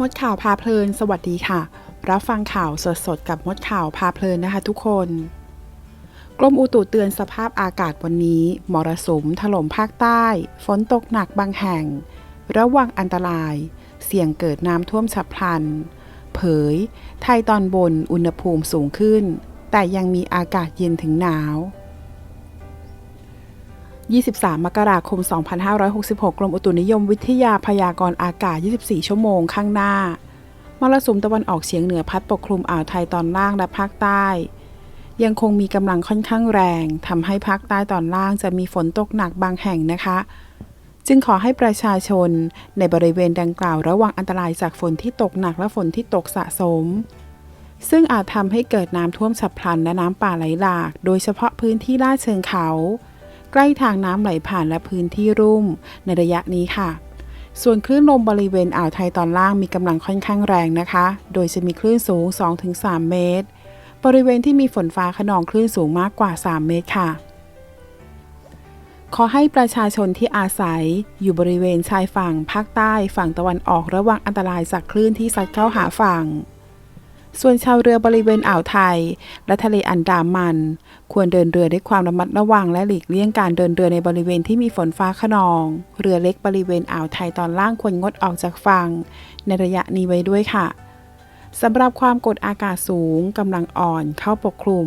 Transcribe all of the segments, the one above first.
มดข่าวพาเพลิน สวัสดีค่ะ รับฟังข่าวสดๆ กับมดข่าวพาเพลินนะคะทุกคน กรมอุตุเตือนสภาพอากาศวันนี้ มรสุมถล่มภาคใต้ ฝนตกหนักบางแห่ง ระวังอันตราย เสี่ยงเกิดน้ำท่วมฉับพลัน เผย ไทยตอนบนอุณหภูมิสูงขึ้น แต่ยังมีอากาศเย็นถึงหนาว 23 มกราคม 2566 กรมอุตุนิยมวิทยาพยากรณ์อากาศ 24 ชั่วโมงข้างหน้ามรสุมตะวันออกเฉียงเหนือพัดปกคลุมอ่าวไทยตอนล่างและภาคใต้ ยังคงมีกำลังค่อนข้างแรง ทำให้ภาคใต้ตอนล่างจะมีฝนตกหนักบางแห่งนะคะ จึงขอให้ประชาชนในบริเวณดังกล่าวระวังอันตรายจากฝนที่ตกหนักและฝนที่ตกสะสม ซึ่งอาจทำให้เกิดน้ำท่วมฉับพลันและน้ำป่าไหลหลาก โดยเฉพาะพื้นที่ลาดเชิงเขา ใกล้ทางน้ำไหลผ่านและพื้นที่รุ่มในระยะนี้ค่ะ ส่วนคลื่นลมบริเวณอ่าวไทยตอนล่างมีกำลังค่อนข้างแรงนะคะ โดยจะมีคลื่นสูง 2-3 เมตร บริเวณที่มีฝนฟ้าขนองคลื่นสูงมากกว่า 3 เมตรค่ะขอให้ประชาชนที่อาศัยอยู่บริเวณชายฝั่งภาคใต้ฝั่งตะวันออกระวังอันตรายจากคลื่นที่ซัดเข้าหาฝั่ง ส่วนชาวเรือบริเวณอ่าวไทย และทะเลอันดามัน ควรเดินเรือด้วยความระมัดระวังและหลีกเลี่ยงการเดินเรือในบริเวณที่มีฝนฟ้าขนอง เรือเล็กบริเวณอ่าวไทยตอนล่างควรงดออกจากฝั่งในระยะนี้ไว้ด้วยค่ะสำหรับความกดอากาศสูงกำลังอ่อนเข้าปกคลุม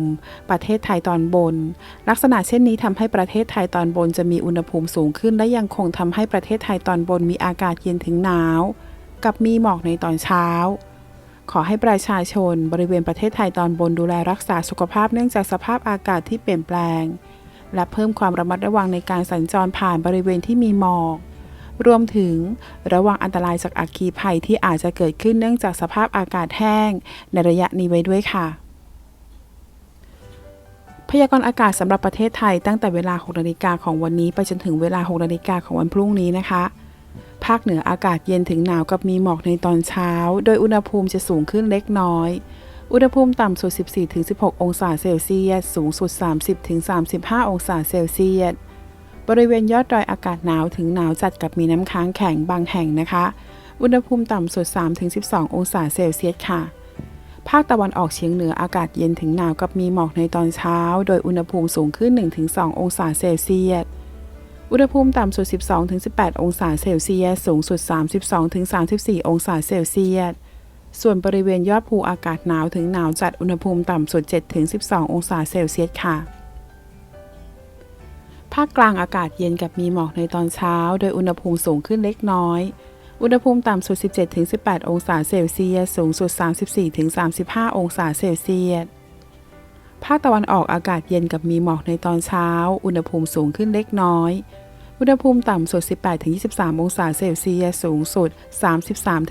ประเทศไทยตอนบน ลักษณะเช่นนี้ทำให้ประเทศไทยตอนบนจะมีอุณหภูมิสูงขึ้น และยังคงทำให้ประเทศไทยตอนบนมีอากาศเย็นถึงหนาว กับมีหมอกในตอนเช้า ขอให้ประชาชนบริเวณประเทศไทยตอนบนดูแลรักษาสุขภาพเนื่องจากสภาพอากาศที่เปลี่ยนแปลง และเพิ่มความระมัดระวังในการสัญจรผ่านบริเวณที่มีหมอก รวมถึงระวังอันตรายจากอัคคีภัยที่อาจจะเกิดขึ้นเนื่องจากสภาพอากาศแห้ง ในระยะนี้ไว้ด้วยค่ะ พยากรณ์อากาศสำหรับประเทศไทยตั้งแต่เวลา 6 นาฬิกาของวันนี้ไปจนถึงเวลา 6 นาฬิกาของวันพรุ่งนี้นะคะ คเหนืออากาศเย็นถึงหนาวกับมีหมอกในตอนเช้า โดยอุณหภูมิจะสูงขึ้นเล็กน้อย อุณหภูมิต่ำสุด 14-16 องศาเซลเซียส สูงสุด 30-35 องศาเซลเซียส บริเวณยอดดอยอากาศหนาวถึงหนาวจัดกับมีน้ำค้างแข็งบางแห่งนะคะ อุณหภูมิต่ำสุด 3-12 องศาเซลเซียสค่ะภาคตะวันออกเฉียงเหนืออากาศเย็นถึงหนาวกับมีหมอกในตอนเช้า โดยอุณหภูมิสูงขึ้น 1-2 องศาเซลเซียส อุณหภูมิต่ำสุด 12-18 องศาเซลเซียส สูงสุด 32-34 องศาเซลเซียส ส่วนบริเวณยอดภูอากาศหนาวถึงหนาวจัดอุณหภูมิต่ำสุด 7-12 องศาเซลเซียสค่ะ ภาคกลางอากาศเย็นกับมีหมอกในตอนเช้า โดยอุณหภูมิสูงขึ้นเล็กน้อย อุณหภูมิต่ำสุด 17-18 องศาเซลเซียส สูงสุด 34-35 องศาเซลเซียสภาคตะวันออกอากาศเย็นกับมีหมอกในตอนเช้า อุณหภูมิสูงขึ้นเล็กน้อย อุณหภูมิต่ำสุด 18-23 องศาเซลเซียส สูงสุด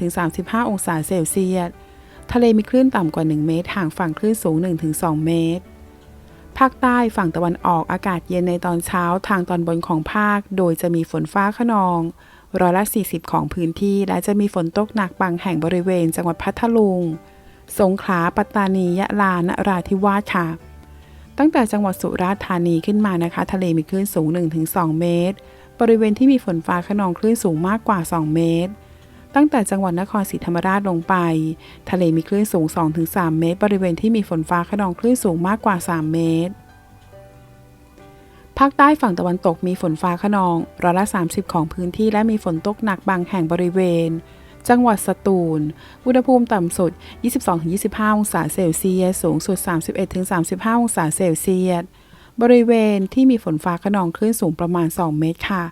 33-35 องศาเซลเซียส ทะเลมีคลื่นต่ำกว่า 1 เมตร ห่างฝั่งคลื่นสูง 1-2 เมตร ภาคใต้ฝั่งตะวันออกอากาศเย็นในตอนเช้าทางตอนบนของภาค โดยจะมีฝนฟ้าขนองร้อยละ 40 ของพื้นที่ และจะมีฝนตกหนักบางแห่งบริเวณ จังหวัดพัทลุง สงขลา ปัตตานี ยะลา นราธิวาสค่ะ ตั้งแต่จังหวัดสุราษฎร์ธานีขึ้นมานะคะ ทะเลมีคลื่นสูง 1-2 เมตร บริเวณที่มีฝนฟ้าขนองคลื่นสูงมากกว่า 2 เมตร ตั้งแต่จังหวัดนครศรีธรรมราชลงไป ทะเลมีคลื่นสูง 2-3 เมตร บริเวณที่มีฝนฟ้าขนองคลื่นสูงมากกว่า 3 เมตรภาคใต้ฝั่งตะวันตกมีฝนฟ้าขนองร้อยละ 30 ของพื้นที่และมีฝนตกหนักบางแห่งบริเวณ จังหวัดสตูล อุณหภูมิต่ำสุด 22-25 องศาเซลเซียส สูงสุด 31-35 องศาเซลเซียส บริเวณที่มีฝนฟ้าขนองคลื่นสูงประมาณ 2 เมตรค่ะ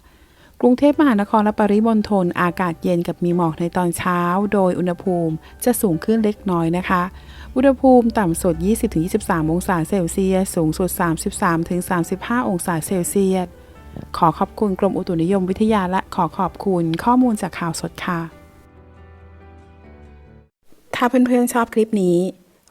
กรุงเทพมหานครและปริมณฑลอากาศเย็นกับมีหมอกในตอนเช้า โดยอุณหภูมิจะสูงขึ้นเล็กน้อยนะคะ อุณหภูมิต่ำสุด 20-23 องศาเซลเซียส สูงสุด 33-35 องศาเซลเซียส ขอขอบคุณกรมอุตุนิยมวิทยาและขอขอบคุณข้อมูลจากข่าวสดค่ะ ถ้าเพื่อนๆชอบคลิปนี้